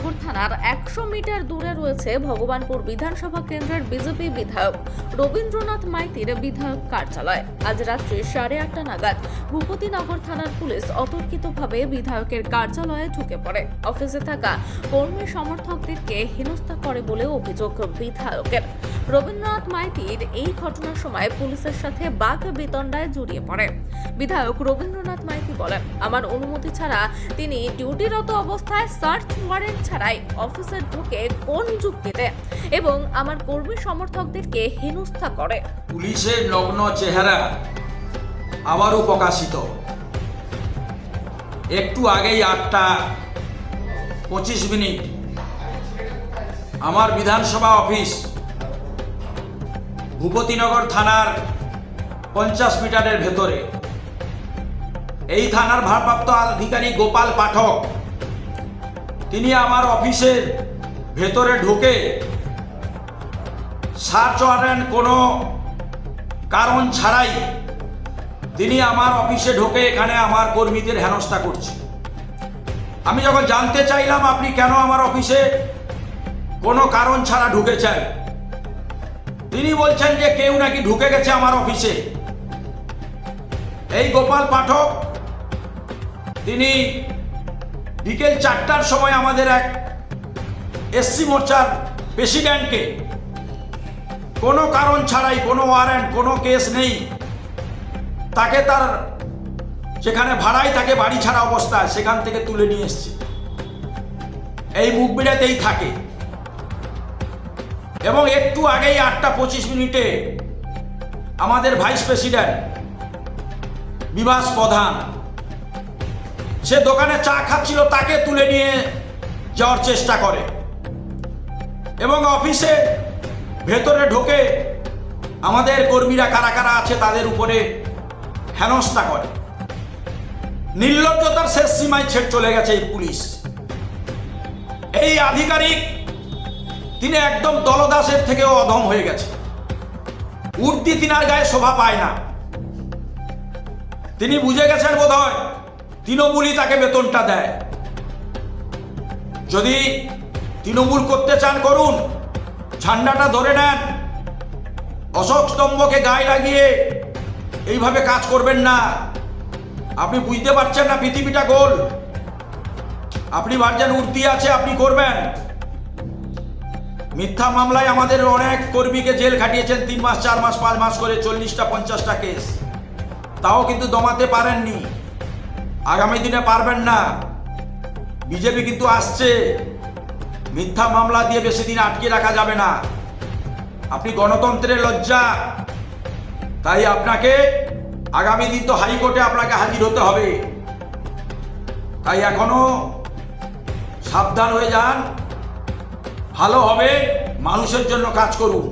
ভূপতিনগর থানার একশো মিটার দূরে রয়েছে ভগবানপুর বিধানসভা কেন্দ্রের বিজেপি বিধায়ক রবীন্দ্রনাথ মাইতির বিধায়ক কার্যালয়। আজ রাত্রি সাড়ে আটটা নাগাদ ভূপতিনগর থানার পুলিশ অতর্কিতভাবে বিধায়কের কার্যালয়ে ঢুকে পড়ে। অফিসে থাকা কর্মী সমর্থকদেরকে হেনস্থা করে বলে অভিযোগ বিধায়কের। রবীন্দ্রনাথ মাইতির এই ঘটনার সময় পুলিশের সাথে বাঘ বিতণ্ডায় জড়িয়ে পড়ে। বিধায়ক রবীন্দ্রনাথ মাইতি বলেন, আমার অনুমতি ছাড়া তিনি ডিউটিরত অবস্থায় সার্চ ওয়ারেন্ট ছাড়াই অফিসে ঢুকে কোন যুক্তিতে এবং আমার কর্মী সমর্থকদেরকে হেনস্থা করে। পুলিশের নগ্ন চেহারা আবারও প্রকাশিত। একটু আগেই আটটা পঁচিশ মিনিট। আমার বিধানসভা অফিস ভূপতিনগর থানার পঞ্চাশ মিটারের ভেতরে। এই থানার ভারপ্রাপ্ত আধিকারিক গোপাল পাঠক, তিনি আমার অফিসের ভেতরে ঢুকে সার্চ ওয়ারেন্ট কোনো কারণ ছাড়াই তিনি আমার অফিসে ঢোকে এখানে আমার কর্মীদের হেনস্থা করছে। আমি যখন জানতে চাইলাম আপনি কেন আমার অফিসে কোনো কারণ ছাড়া ঢুকেছেন তিনি বলছেন যে কেউ নাকি ঢুকে গেছে আমার অফিসে। এই গোপাল পাঠক, তিনি বিকেল চারটার সময় আমাদের এক এসসি মোর্চার প্রেসিডেন্টকে, কোনো কারণ ছাড়াই, কোনো ওয়ারেন্ট, কোনো কেস নেই, তাকে তার সেখানে ভাড়াই তাকে বাড়ি ছাড়া অবস্থায়, সেখান থেকে তুলে নিয়ে এসছে। এই মুখবিড়াতেই থাকে। এবং একটু আগেই আটটা পঁচিশ মিনিটে আমাদের ভাইস প্রেসিডেন্ট বিভাস প্রধান, সে দোকানে চা খাচ্ছিল, তাকে তুলে নিয়ে যাওয়ার চেষ্টা করে। এবং অফিসে ভেতরে ঢোকে আমাদের কর্মীরা কারা কারা আছে তাদের উপরে হেনস্থা করে। নির্লজ্জতার শেষ সীমায় ছেড়ে চলে গেছে এই পুলিশ। এই আধিকারিক তিনি একদম দলদাসের থেকেও অধম হয়ে গেছে। উর্দি তিনার গায়ে শোভা পায় না। তিনি বুঝে গেছেন বোধ হয় তৃণমূলই তাকে বেতনটা দেয়। যদি তৃণমূল করতে চান, করুন। ঝান্ডাটা ধরে নেন। অশোক স্তম্ভকে গায়ে লাগিয়ে এইভাবে কাজ করবেন না। আপনি বুঝতে পারছেন না পৃথিবীটা গোল। আপনি ভাবছেন উর্দি আছে, আপনি করবেন। মিথ্যা মামলায় আমাদের অনেক কর্মীকে জেল খাটিয়েছেন তিন মাস, চার মাস, পাঁচ মাস করে চল্লিশটা, পঞ্চাশটা কেস। তাও কিন্তু দমাতে পারেননি। আগামী দিনে পারবেন না। বিজেপি কিন্তু আসছে। মিথ্যা মামলা দিয়ে বেশি দিন আটকে রাখা যাবে না। আপনি গণতন্ত্রের লজ্জা। তাই আপনাকে আগামী দিন তো হাইকোর্টে আপনাকে হাজির হতে হবে। তাই এখনও সাবধান হয়ে যান। ভালো হবে মানুষের জন্য কাজ করুন।